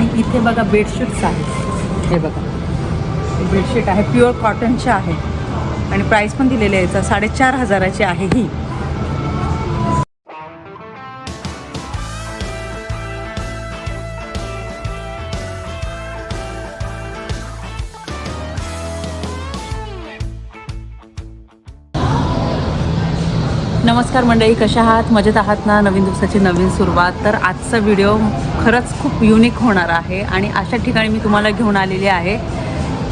आणि इथे बघा बेडशीट्स आहेत. हे बघा. बेडशीट आहे. प्युअर कॉटनचे आहे. आणि प्राईस पण दिलेली आहे. साडेचार हजाराची आहे ही. नमस्कार मंडळी कशा आहात? मजेत आहात ना? नवीन दिवसाची नवीन सुरुवात. तर आजचा व्हिडिओ खरंच खूप युनिक होणार आहे आणि अशा ठिकाणी मी तुम्हाला घेऊन आलेली आहे.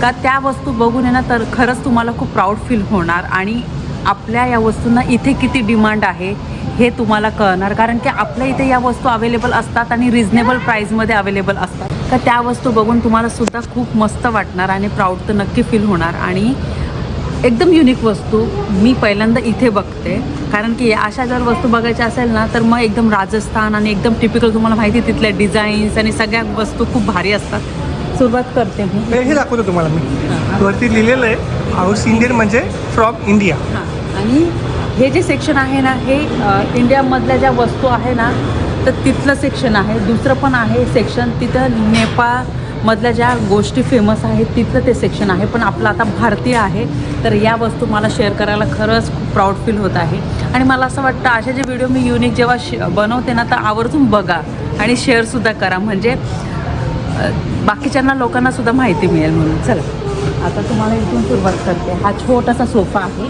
का त्या वस्तू बघून आहे ना तर खरंच तुम्हाला खूप प्राऊड फील होणार आणि आपल्या या वस्तूंना इथे किती डिमांड आहे हे तुम्हाला कळणार. कारण की आपल्या इथे या वस्तू अवेलेबल असतात आणि रिझनेबल प्राईजमध्ये अवेलेबल असतात. तर त्या वस्तू बघून तुम्हाला सुद्धा खूप मस्त वाटणार आणि प्राऊड तर नक्की फील होणार. आणि एकदम युनिक वस्तू मी पहिल्यांदा इथे बघते. कारण की अशा जर वस्तू बघायच्या असेल ना तर मग एकदम राजस्थान आणि एकदम टिपिकल तुम्हाला माहिती आहे तिथल्या डिझाईन्स आणि सगळ्या वस्तू खूप भारी असतात. सुरुवात करते मी. हे दाखवतो तुम्हाला मी. वरती लिहिलेलं आहे हाऊस इंडियन म्हणजे फ्रॉम इंडिया. हां. आणि हे जे सेक्शन आहे ना हे इंडियामधल्या ज्या वस्तू आहे ना तर तिथलं सेक्शन आहे. दुसरं पण आहे सेक्शन तिथं मधल्या ज्या गोष्टी फेमस आहेत तिथलं ते सेक्शन आहे. पण आपलं आता भारतीय आहे तर या वस्तू मला शेअर करायला खरंच खूप प्राऊड फील होत आहे. आणि मला असं वाटतं असे जे व्हिडिओ मी युनिक जेव्हा शे बनवते ना तर आवर्जून बघा आणि शेअरसुद्धा करा. म्हणजे बाकीच्यांना लोकांनासुद्धा माहिती मिळेल म्हणून. चला. आता तुम्हाला इथून सुरुवात करते. हा छोटासा सोफा आहे.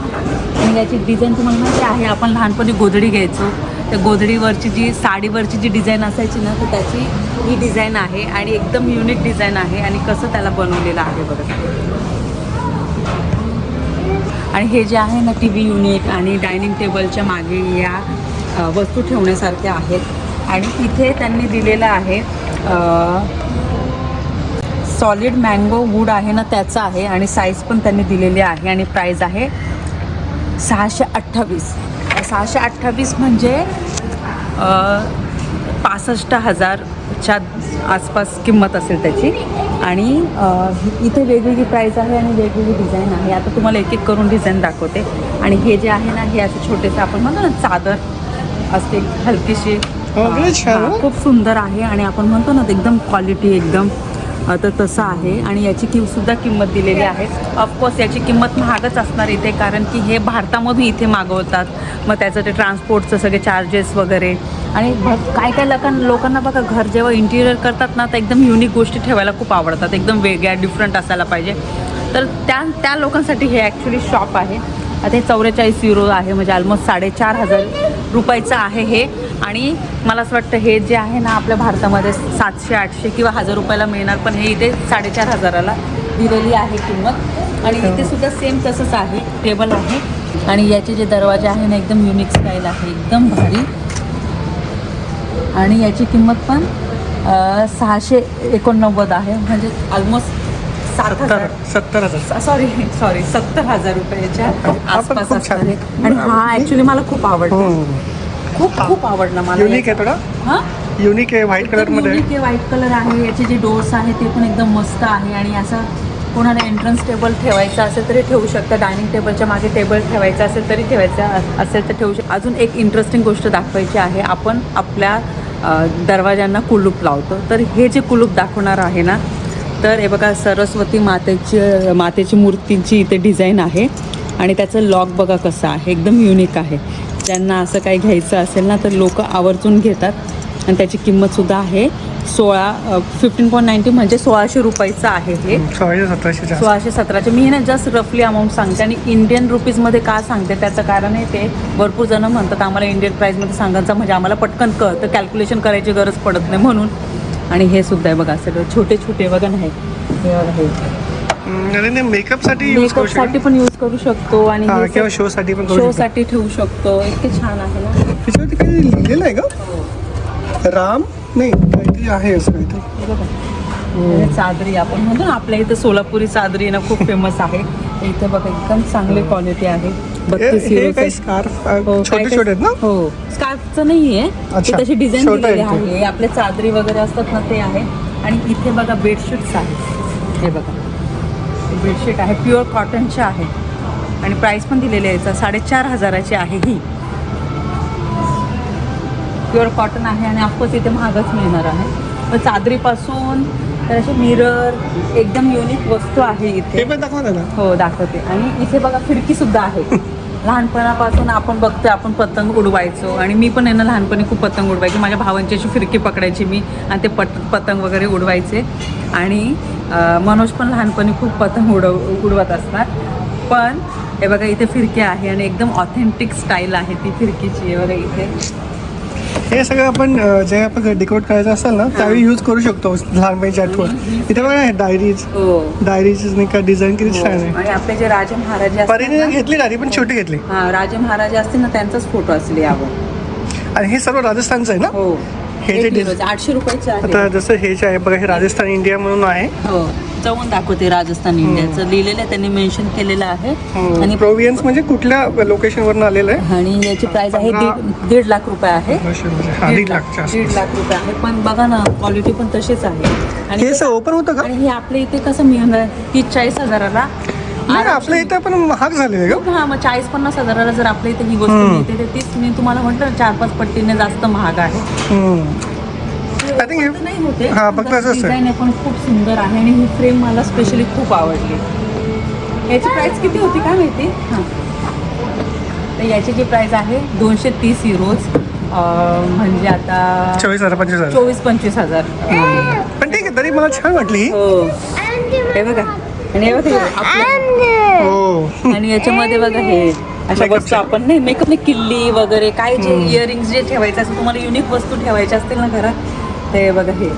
आणि याची डिझाईन तुम्हाला माहिती आहे आपण लहानपणी गोधडी घ्यायचो. त्या गोधडीवरची जी साडीवरची जी डिझाईन असायची ना तर त्याची ही डिझाईन आहे आणि एकदम युनिक डिझाईन आहे आणि कसं त्याला बनवलेलं आहे बघा. आणि हे जे आहे ना टी व्ही युनिट आणि डायनिंग टेबलच्या मागे या वस्तू ठेवण्यासारख्या आहेत. आणि इथे त्यांनी दिलेलं आहे सॉलिड मँगो वूड आहे ना त्याचं आहे आणि साईज पण त्यांनी दिलेली आहे आणि प्राईज आहे सहाशे अठ्ठावीस. सहाशे अठ्ठावीस म्हणजे पासष्ट हजार हजारच्या आसपास किंमत असेल त्याची. आणि इथे वेगवेगळी प्राईज आहे आणि वेगवेगळी डिझाईन आहे. आता तुम्हाला एक एक करून डिझाईन दाखवते. आणि हे जे आहे ना हे असे छोटेसे आपण म्हणतो ना चादर असते हलकीशी. हो, हा. खूप सुंदर आहे आणि आपण म्हणतो ना एकदम क्वालिटी एकदम. तर तसं आहे. आणि याची कि सुद्धा किंमत दिलेली आहे. ऑफकोर्स याची किंमत महागच असणार इथे कारण की हे भारतामधून इथे मागवतात. मग त्याचं ते ट्रान्सपोर्टचं सगळे चार्जेस वगैरे. आणि भ काय काय लोकां लोकांना बघा घर जेव्हा इंटिरियर करतात ना तर एकदम युनिक गोष्टी ठेवायला खूप आवडतात. एकदम वेगळ्या डिफरंट असायला पाहिजे. तर त्या त्या लोकांसाठी हे ॲक्च्युली शॉप आहे. आता हे चौवेचाळीस युरो आहे म्हणजे ऑलमोस्ट साडेचार हजार रुपयाचं आहे हे. आणि मला असं वाटतं हे जे आहे ना आपल्या भारतामध्ये सातशे आठशे किंवा हजार रुपयाला मिळणार पण हे इथे साडेचार हजाराला दिलेली आहे किंमत. आणि इथे सुद्धा सेम तसंच आहे. टेबल आहे. आणि याचे जे दरवाजे आहे ना एकदम युनिक स्टाईल आहे. एकदम भारी. आणि याची किंमत पण सहाशे एकोणनव्वद आहे. म्हणजे ऑलमोस्ट सात सत्तर हजार. सत्तर हजार. सॉरी सॉरी सत्तर हजार रुपयाच्या आसपास असणार आहे. आणि हा ॲक्च्युली मला खूप आवडतो हो. खूप खूप आवडला मला युनिक आहे थोडा? हा? युनिक आहे व्हाईट कलरमध्ये युनिक आहे व्हाईट कलर आहे. याचे जे डोर्स आहे ते पण एकदम मस्त आहे. आणि असं कोणाला एंट्रन्स टेबल ठेवायचं असेल तरी ठेवू शकतं. डायनिंग टेबलच्या मागे टेबल ठेवायचं असेल तरी ठेवायचं असेल तर ठेवू शकतो. अजून एक इंटरेस्टिंग गोष्ट दाखवायची आहे. आपण आपल्या दरवाज्यांना दरवाजांना कुलूप लावतो. तर हे जे कुलूप दाखवणार आहे ना तर हे बघा सरस्वती मातेची मातेची मूर्तींची इथे डिझाईन आहे. आणि त्याचं लॉक बघा कसं आहे एकदम युनिक आहे. ज्यांना असं काही घ्यायचं असेल ना तर लोक आवर्जून घेतात. आणि त्याची किंमतसुद्धा आहे. सोळा फिफ्टीन पॉईंट नाईन्टी म्हणजे सोळाशे रुपयाचं आहे हे. सोळाशे सतराशे सोळाशे सतराचे मी ना जस्ट रफली अमाऊंट सांगते आणि इंडियन रुपीजमध्ये का सांगते त्याचं कारण आहे ते. भरपूर जण म्हणतात आम्हाला इंडियन प्राईजमध्ये सांगायचं म्हणजे आम्हाला पटकन कळतं कॅल्क्युलेशन करायची गरज पडत नाही म्हणून. आणि हे सुद्धा आहे बघा सगळं छोटे छोटे बघा नाही. मेकअपसाठी शकतो. पण यूज करू शकतो आणि किंवा शो साठी पण शोसाठी ठेवू शकतो. इतके छान आहे ना. त्याच्यावरती काही लिहिलेलं आहे का? राम? नाही. आहे असं काहीतरी. बघा. चादरी आपण म्हणतो ना आपल्या इथं सोलापुरी चादरी ना खूप फेमस आहे. इथे बघा एकदम चांगली क्वालिटी आहे. हे छोटे छोटे ना? हो स्कार्फचं नाही आहे अच्छा, तशी डिझाईन दिलेली आहे. आपल्या चादरी वगैरे असतात ना ते आहे. आणि इथे बघा बेडशीट्स आहेत. हे बघा. बेडशीट आहे. प्युअर कॉटनचे आहे. आणि प्राईस पण दिलेली आहे. साडेचार हजाराची आहे ही. प्युअर कॉटन आहे आणि ऑफकोर्स इथे महागच मिळणार आहे. मग चादरीपासून तर असे मिरर एकदम युनिक वस्तू आहे इथे. पण दाखवा ना हो दाखवते. आणि इथे बघा खिडकी सुद्धा आहे. लहानपणापासून आपण बघतोय आपण पतंग उडवायचो. आणि मी पण यांना लहानपणी खूप पतंग उडवायची. माझ्या भावांची अशी फिरकी पकडायची मी. आणि ते पट पतंग वगैरे उडवायचे. आणि मनोज पण लहानपणी खूप पतंग उडव उडवत असतात पण हे बघा इथे फिरकी आहे आणि एकदम ऑथेंटिक स्टाईल आहे ती फिरकीची. हे बघा इथे. हे सगळं आपण जे आपण डेकोरेट करायचं असेल ना त्यावेळी यूज करू शकतो लहानपणीची आठवण. इथे बघा हे डायरीज हो. डायरीज नाही का डिझाईन किती छान आहे. आणि आपले जे राजे महाराजे परीने घेतली डायरी पण छोटी घेतली. हा राजे महाराजे असतील ना त्यांचाच फोटो असले यावर. आणि हे सर्व राजस्थानचं आहे ना? हो. हे जे आठशे रुपयाचे आता जसं हे जे आहे बघा हे राजस्थान इंडिया म्हणून आहे. हो जाऊन दाखवते राजस्थान इंडियाचं. लिहिलेलं आहे त्यांनी मेन्शन केलेलं आहे. आणि प्रोवियन्स म्हणजे कुठल्या लोकेशन वरून आलेलं आहे? आणि याची प्राइस आहे दीड दीड लाख रुपये आहे. हा दीड लाखच्या दीड. लाख रुपये आहे. पण बघा ना क्वालिटी पण तशीच आहे. आणि हे ओपन होतं का? आणि हे आपल्या इथे कसं मिळणार तीस चाळीस हजाराला आपल्या इथं पण महाग का? हा मग चाळीस पन्नास हजाराला जर आपल्या इथे ही हम्म. मिळते तर तीच मी तुम्हाला म्हटलं चार पाच पट्टीने जास्त महाग आहे. आय थिंक नाही होते. हा, फक्त आहे. डिझाईन आहे पण खूप सुंदर आहे आणि ही फ्रेम मला स्पेशली खूप आवडली. याची प्राइस किती होती काय माहिती? हां. तर याची जी प्राइस आहे दोनशे तीस युरोज म्हणजे आता चोवीस हजार पंचवीस हजार. चोवीस पंचवीस हजार. पण ठीक आहे तरी मला छान वाटली. ही. हो हे बघा. आणि हे बघा हे आपलं- हो. आणि याच्यामध्ये बघा हे अशा Makeup वस्तू आपण नाही मेकअप किल्ली वगैरे काय जे इयरिंग्स जे ठेवायचं असं तुम्हाला युनिक वस्तू ठेवायच्या असतील ना घरात ते बघा हे.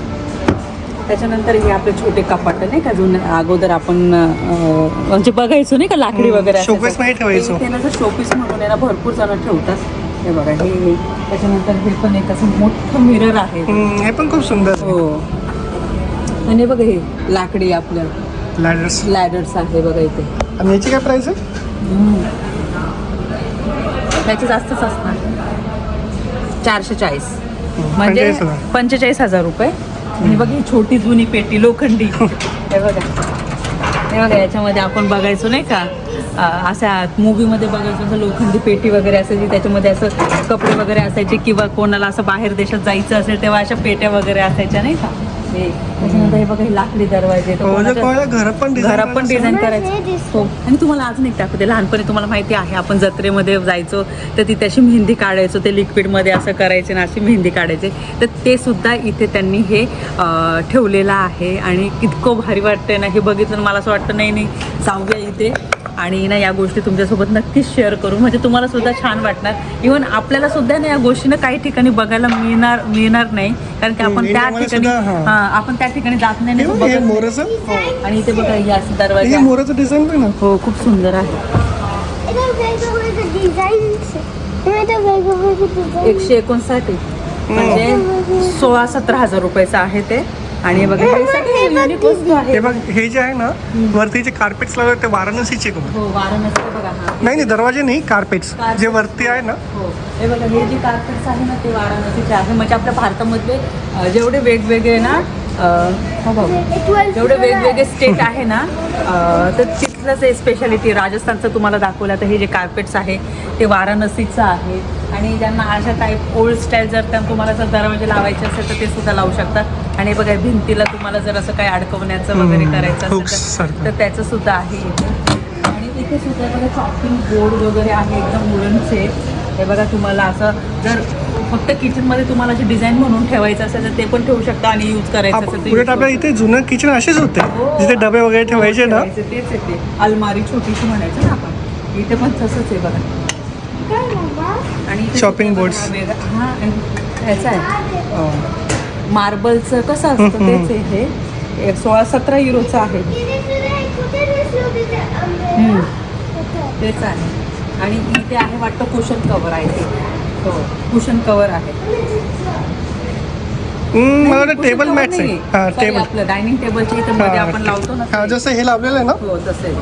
त्याच्यानंतर हे आपले छोटे कपाट नाही का जुने अगोदर आपण म्हणजे बघायचो नाही का लाकडी वगैरे मध्ये ठेवायचो. शोपीस म्हणून भरपूर जण ठेवतात. हे बघा हे. त्याच्यानंतर हे पण एक असं मोठं मिरर आहे. हे पण खूप सुंदर. हो. आणि बघा हे लाकडी आपलं. लॅडर्स लॅडर्स आहे बघा इथे. आणि याची काय प्राइस आहे? त्याचे जास्तच असणार. चारशे चाळीस. म्हणजे पंचेचाळीस हजार. रुपये. आणि बघ ही छोटी जुनी पेटी लोखंडी. हे बघा. हे बघा याच्यामध्ये आपण बघायचो नाही का? अशा मूवीमध्ये बघायचो असं लोखंडी पेटी वगैरे असायची त्याच्यामध्ये असं कपडे वगैरे असायचे किंवा कोणाला असं बाहेर देशात जायचं असेल तेव्हा अशा पेट्या वगैरे असायच्या नाही का? हे त्याच्यानंतर हे बघा हे लाकडी दरवाजे हो घर पण करायचं. डिझाईन करायचं. हे. हो. आणि तुम्हाला अजून एक दाखवते. लहानपणी तुम्हाला माहिती आहे आपण जत्रेमध्ये जायचो तर तिथे अशी मेहंदी काढायचो ते लिक्विडमध्ये असं करायचे ना अशी मेहंदी काढायचे. तर ते सुद्धा इथे त्यांनी हे ठेवलेलं आहे. आणि इतकं भारी वाटतंय ना हे बघितलं मला असं वाटतं नाही नाही जाऊया इथे. आणि ना या गोष्टी तुमच्यासोबत नक्कीच शेअर करू. म्हणजे तुम्हाला सुद्धा छान वाटणार. इव्हन आपल्याला सुद्धा ना या गोष्टीनं काही ठिकाणी बघायला मिळणार मिळणार नाही. कारण की आपण हम्म, त्या ठिकाणी हां. हां आपण त्या ठिकाणी जात नाही हे नाही बघ, हे बघत नाही. मोराचं आणि इथे बघा हे असं हे दरवाजा मोराचं डिझाईन पण ना. हो खूप सुंदर आहे. इथे वेगवेगळे डिझाईन्स इथे वेगवेगळे डिझाईन एकशे एकोणसाठी म्हणजे सोळा सतरा हजार रुपयाचं आहे ते. आणि बघा हे सगळे युनिक वस्तू आहे हे बघ हे जे आहे ना वरती जे कार्पेट्स लावले ते वाराणसीचे का हो वाराणसी बघा हा. नाही नाही दरवाजे नाही कार्पेट्स जे वरती आहे ना. हो. हे बघा हे जे कार्पेट्स आहे ना ते वाराणसीचे आहे. म्हणजे आपल्या भारतामधले अं, जेवढे वेगवेगळे ना हो जेवढे वेगवेगळे स्टेट आहे ना तर तिथलंच हे स्पेशालिटी राजस्थानचं तुम्हाला दाखवलं तर हे जे कार्पेट्स आहे ते वाराणसीचं आहे. आणि ज्यांना अशा टाईप ओल्ड स्टाईल जर त्या तुम्हाला जर दरवाजे लावायचे असेल तर ते सुद्धा लावू शकतात. आणि बघा भिंतीला तुम्हाला जर असं काही अडकवण्याचं वगैरे करायचं असेल. तर त्याचं सुद्धा आहे इथे. आणि इथे सुद्धा बघा चॉपिंग बोर्ड वगैरे आहे एकदम वुडनचे हे बघा तुम्हाला असं जर फक्त किचनमध्ये तुम्हाला जे डिझाईन म्हणून ठेवायचं असेल तर ते पण ठेवू शकता आणि यूज करायचं असेल उलट आपल्या इथे जुनं किचन असेच होते. हो. जिथे डबे वगैरे ठेवायचे ना. तेच येते अलमारी छोटीशी म्हणायचं ना आपण. इथे पण तसंच आहे बघा. आणि. बघा वेगळं- हा आणि ह्याचं आहे. मार्बलचं कसं असतं. तेच आहे हे सोळा सतरा युरोचं आहे. तेच आहे आणि इथे आहे वाटतं कुशन कवर आहे ते हो कुशन कवर आहे टेबल. हा Sorry, टेबल आपलं डायनिंग टेबलच्या इथे मध्ये हा, आपण लावतो ना हा. जसं हे लावलेलं आहे ना हो तसे.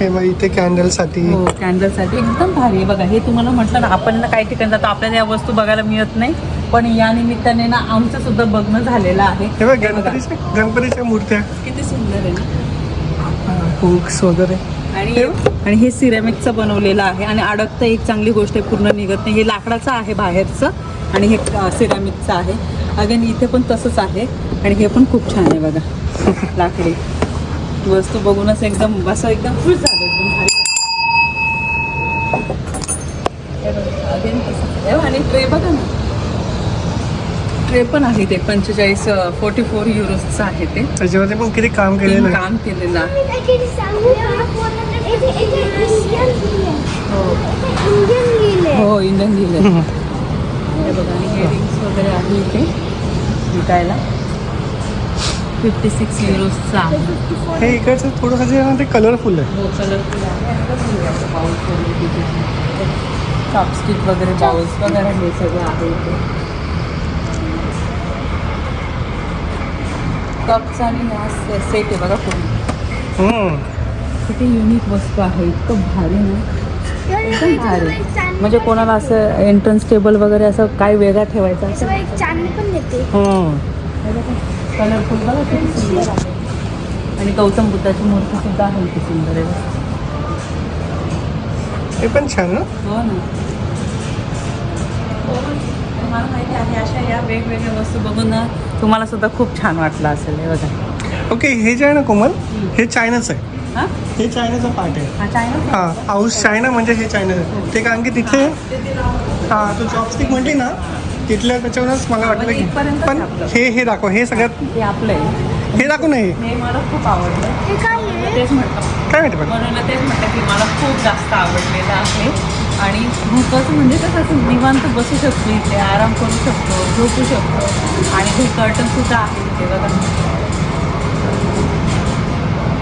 हे बघ इथे कॅन्डलसाठी हो कॅन्डलसाठी एकदम भारी आहे बघा. हे तुम्हाला म्हटलं ना आपण ना काही ठिकाणी जातो आपल्याला या वस्तू बघायला मिळत नाही. पण या निमित्ताने ना आमचं सुद्धा बघणं झालेलं आहे. हे बघ. गणपतीच्या गणपतीच्या मूर्त्या. किती सुंदर आहे ना? हुक्स वगैरे. आणि आणि हे सिरेमिकचं बनवलेलं आहे. आणि अडकतं एक चांगली गोष्ट आहे पूर्ण निघत नाही. हे लाकडाचं आहे बाहेरचं. आणि हे सिरामिकचं आहे. अगेन इथे पण तसंच आहे. आणि हे पण खूप छान आहे बघा. लाकडी. वस्तू बघूनच एकदम असं एकदम खुश झालं एकदम भारी. आणि ट्रे बघा ना. ट्रे पण आहे ते पंचेचाळीस फोर्टी फोर युरोजचं आहे ते. त्याच्यामध्ये पण किती काम केलेलं काम केलेलं आहे. लिहिलंय. हो इंडियन लिहिलं हे बघा आणि हेडिंग्स वगैरे आहे इथे विकायला. फिफ्टी सिक्स युरोजचं आहे हे इकडचं थोडंसं जे ना ते कलरफुल आहे. हो कलरफुल आहे. हे बाउल्स वगैरे तिथे चॉपस्टिक वगैरे बाउल्स वगैरे हे सगळं आहे कप्स आणि ह्या सेट आहे बघा पूर्ण. किती युनिक वस्तू आहे. इतकं भारी ना. म्हणजे कोणाला असं एंट्रन्स टेबल वगैरे असं काय वेगळा ठेवायचं याच्यावर असेल एक चांदी पण देते. कलरफुल बघा किती सुंदर आहे. आणि गौतम बुद्धाची मूर्ती सुद्धा आहे किती सुंदर आहे. हे पण छान ना? हो ना. मला माहिती आहे अशा या वेगवेगळ्या वस्तू बघून ना तुम्हाला सुद्धा खूप छान वाटलं असेल हे बघा. ओके हे जे आहे ना कोमल हे चायनाचं आहे. हां? हे चायनाचा पार्ट आहे. हा हां हाऊस चायना म्हणजे हे चायना ते कारण की तिथे हां. तू चॉपस्टिक म्हटली ना तिथल्या त्याच्यावरच मला वाटलं की पण आपलं. हे हे दाखव हे सगळ्यात हे आपलं आहे. हे दाखव नाही हे. मला खूप आवडलं. हे काय आहे? तेच म्हटलं काय माहिती पण. म्हणून तेच म्हटलं की मला खूप जास्त आवडलेलं आहे. आणि झोपाचं म्हणजे कसं असं निवांत बसू शकतो इथे आराम करू शकतो झोपू शकतो. आणि हे कर्टन सुद्धा आहे इथे बघा.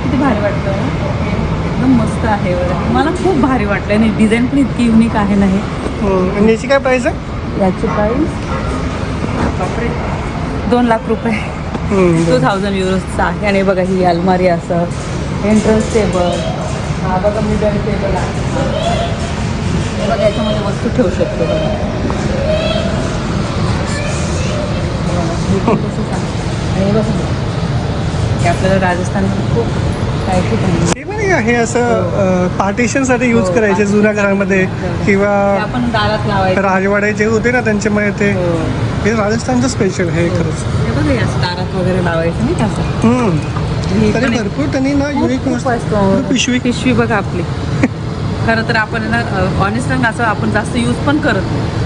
किती भारी वाटतं ना? एकदम मस्त आहे बघा. मला खूप भारी वाटलं. आणि डिझाईन पण इतकी युनिक आहे ना हे. आणि याची काय प्राईस आहे? याची प्राईस दोन लाख रुपये. टू थाउजंड युरोजचं आहे. आणि बघा ही अलमारी असं. एंट्रन्स टेबल हा बघा मिडल टेबल आहे. बघा याच्यामध्ये वस्तू ठेवू शकतो बघा. हे. आणि बघा. आपल्याला राजस्थानमध्ये खूप काही ठिकाणी. हे आहे, हे असं पार्टिशनसाठी यूज हो, करायचे जुन्या घरामध्ये किंवा राजवाडे जे होते ना त्यांच्यामध्ये ते. हो. हे राजस्थानचं स्पेशल आहे खरंच. हे हे दारात वगैरे लावायचं का तरी भरपूर त्यांनी ना युनिक पिशवी पिशवी बघा आपली. खरं तर आपण ना ऑनेस्ट रंग असं आपण जास्त यूज पण करत नाही.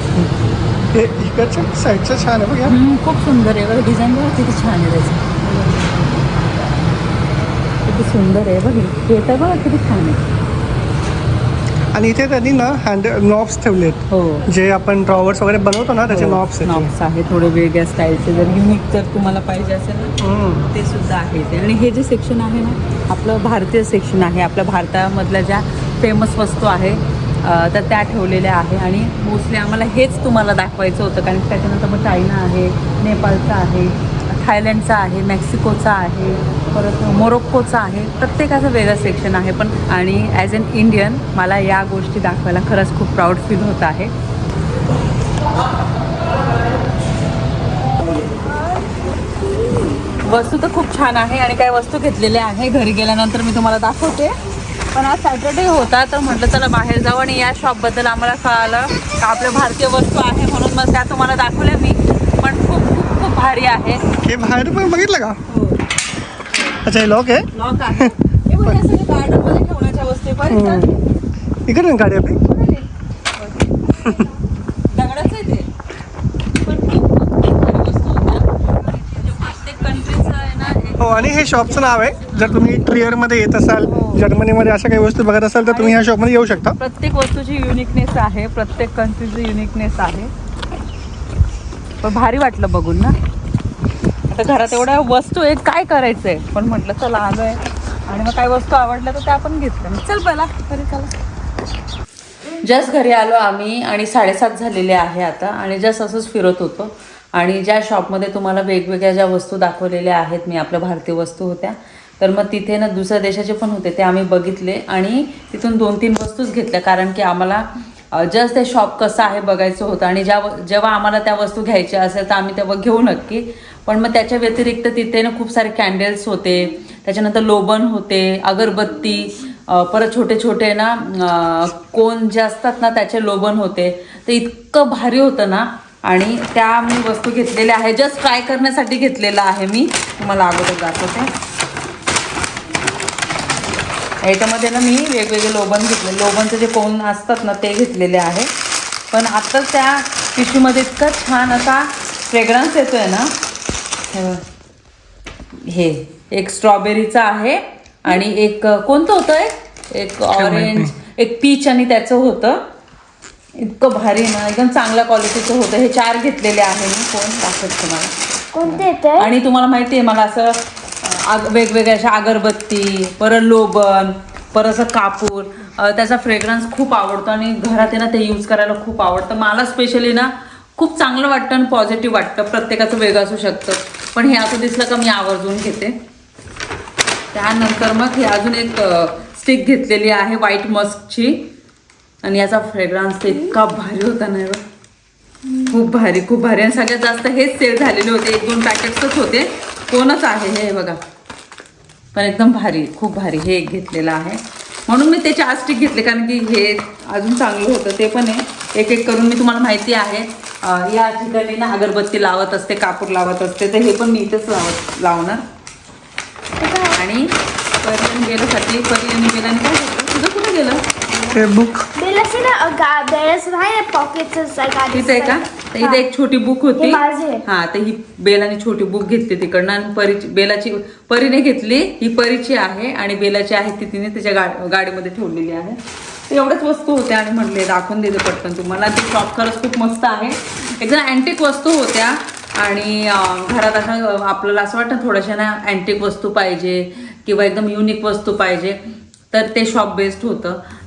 हे इकडच्या साईडचं छान आहे बघ खूप सुंदर आहे बघा डिझाईन बघा किती छान आहे त्याचं. किती सुंदर आहे बघ हे तर बघा किती छान आहे. आणि इथे त्यांनी ना हँड नॉब्स ठेवलेत. हो. जे आपण ड्रॉवर्स वगैरे बनवतो ना त्याचे नॉब्स आहेत. नॉब्स आहे थोडे वेगळ्या स्टाईलचे जर युनिक जर तुम्हाला पाहिजे असेल ना हम्म. ते सुद्धा आहे ते. आणि हे जे सेक्शन आहे ना आपलं भारतीय सेक्शन आहे. आपल्या भारतामधल्या ज्या फेमस वस्तू आहे अ, तर त्या ठेवलेल्या आहे. आणि मोस्टली आम्हाला हेच तुम्हाला दाखवायचं होतं कारण त्याच्यानंतर मग चायना आहे नेपाळचा आहे थायलंडचा आहे मेक्सिकोचा आहे परत मोरोक्कोचा आहे प्रत्येकाचं वेगळं सेक्शन आहे. पण आणि ॲज अन इंडियन मला या गोष्टी दाखवायला खरंच खूप प्राऊड फील होत आहे. वस्तू तर खूप छान आहे आणि काही वस्तू घेतलेल्या आहे. घरी गेल्यानंतर मी तुम्हाला दाखवते. पण आज सॅटर्डे होता तर म्हटलं चला बाहेर जाऊ आणि या शॉपबद्दल आम्हाला कळालं. का आपल्या भारतीय वस्तू आहे म्हणून मग त्या तुम्हाला दाखवल्या मी. भारी आहे. हे बाहेर पण बघितलं का? अच्छा हे लॉक आहे? लॉक आहे. हे बघ, ठेवण्याच्या वस्तू आहे. बरं चालेल. इकडे ना गाडी आपली? दगडाचं आहे ते. पण खूप खूप भारी वस्तू होत्या म्हणजे प्रत्येक आहे ना एक हो आणि हे शॉपचं नाव आहे. जर तुम्ही ट्रिअरमध्ये येत असाल जर्मनीमध्ये अशा काही वस्तू बघत असाल तर तुम्ही ह्या शॉपमध्ये येऊ शकता. प्रत्येक वस्तूची युनिकनेस आहे. प्रत्येक कंट्रीचं युनिकनेस आहे. पण भारी वाटलं बघून ना. आता घरात एवढ्या वस्तू आहेत काय करायचंय? पण म्हटलं चला आहे आणि मग काय वस्तू आवडल्या तर त्या आपण घेतल्या. मग चल पहिला तरी चला. जस्ट घरी आलो आम्ही आणि साडेसात झालेले आहे आता आणि जस्ट असंच फिरत होतो. आणि ज्या शॉपमध्ये तुम्हाला वेगवेगळ्या ज्या वस्तू दाखवलेल्या आहेत मी आपल्या भारतीय वस्तू होत्या तर मग तिथे ना दुसऱ्या देशाचे पण होते ते आम्ही बघितले. आणि तिथून दोन तीन वस्तूच घेतल्या कारण की आम्हाला जस्ट ते शॉप कसं आहे बघायचं होतं. आणि ज्या जेव्हा आम्हाला त्या वस्तू घ्यायच्या असेल तर आम्ही तेव्हा घेऊ नक्की. पण मग त्याच्या व्यतिरिक्त तिथे ना खूप सारे कॅन्डल्स होते. त्याच्यानंतर लोबन होते अगरबत्ती परत छोटे छोटे ना कोण जे असतात ना त्याचे लोबन होते. ते इतकं भारी होतं ना. आणि त्या मी वस्तू घेतलेल्या आहे. जस्ट ट्राय करण्यासाठी घेतलेला आहे मी. तुम्हाला अगोदर दाखवते. याच्यामध्ये ना मी वेगवेगळे लोबन घेतले. लोबनचे जे कोण असतात ना ते घेतलेले आहे. पण आत्ताच त्या पिशवीमध्ये इतका छान असा फ्रेग्रन्स येतोय ना हे. हे एक स्ट्रॉबेरीचा आहे आणि एक कोणतं होतं एक एक ऑरेंज एक पीच आणि त्याचं होतं. इतकं भारी ना एकदम चांगल्या क्वालिटीचं होतं. हे चार घेतलेले आहे मी. कोण दाखवत तुम्हाला? कोणते येते आणि तुम्हाला माहिती आहे मला असं आग वेगवेगळ्या अशा अगरबत्ती परत लोबन परत असं कापूर त्याचा फ्रेग्रन्स खूप आवडतो आणि घरात आहे ना ते यूज करायला खूप आवडतं. मला स्पेशली ना खूप चांगलं वाटतं आणि पॉझिटिव्ह वाटतं. प्रत्येकाचं वेगळं असू शकतं. पण हे असं दिसलं का मी आवर्जून घेते. त्यानंतर मग हे अजून एक स्टिक घेतलेली आहे व्हाईट मस्कची आणि याचा फ्रेग्रन्स इतका भारी होता ना खूप भारी खूप भारी. आणि सगळ्यात जास्त हेच सेल झालेले होते. एक दोन पॅकेट्सच होते. कोणच आहे हे बघा. पण एकदम भारी खूप भारी हे एक घेतलेलं आहे. म्हणून मी ते आस्टिक घेतले कारण की हे अजून चांगलं होतं ते पण आहे. एक एक करून मी तुम्हाला माहिती आहे. या ठिकाणी ना अगरबत्ती लावत असते कापूर लावत असते तर हे पण मी इथेच लावत लावणार. आणि पर्यटन गेल्यासाठी पर्यटन गेल्याने काय होतं? तुझं कुठे गेलं? ते बेलाची ना गा बेलाचं नाही ना पॉकेटच आहे का? तर इथे एक छोटी बुक होती. हे आहे. हा तर ही बेलाने छोटी बुक घेतली तिकडनं आणि परीची बेलाची परीने घेतली ही परीची आहे आणि बेलाची आहे ती तिने तिच्या गा- गाडीमध्ये ठेवलेली आहे. एवढ्याच वस्तू होत्या आणि म्हटले दाखवून देते पटकन तुम्हाला. ते शॉप खरंच खूप मस्त आहे. एकदम अँटिक वस्तू होत्या आणि घरात अशा अं, आपल्याला असं वाटतं थोड्याशा ना अँटिक वस्तू पाहिजे किंवा एकदम युनिक वस्तू पाहिजे. तर ते शॉप बेस्ट होतं.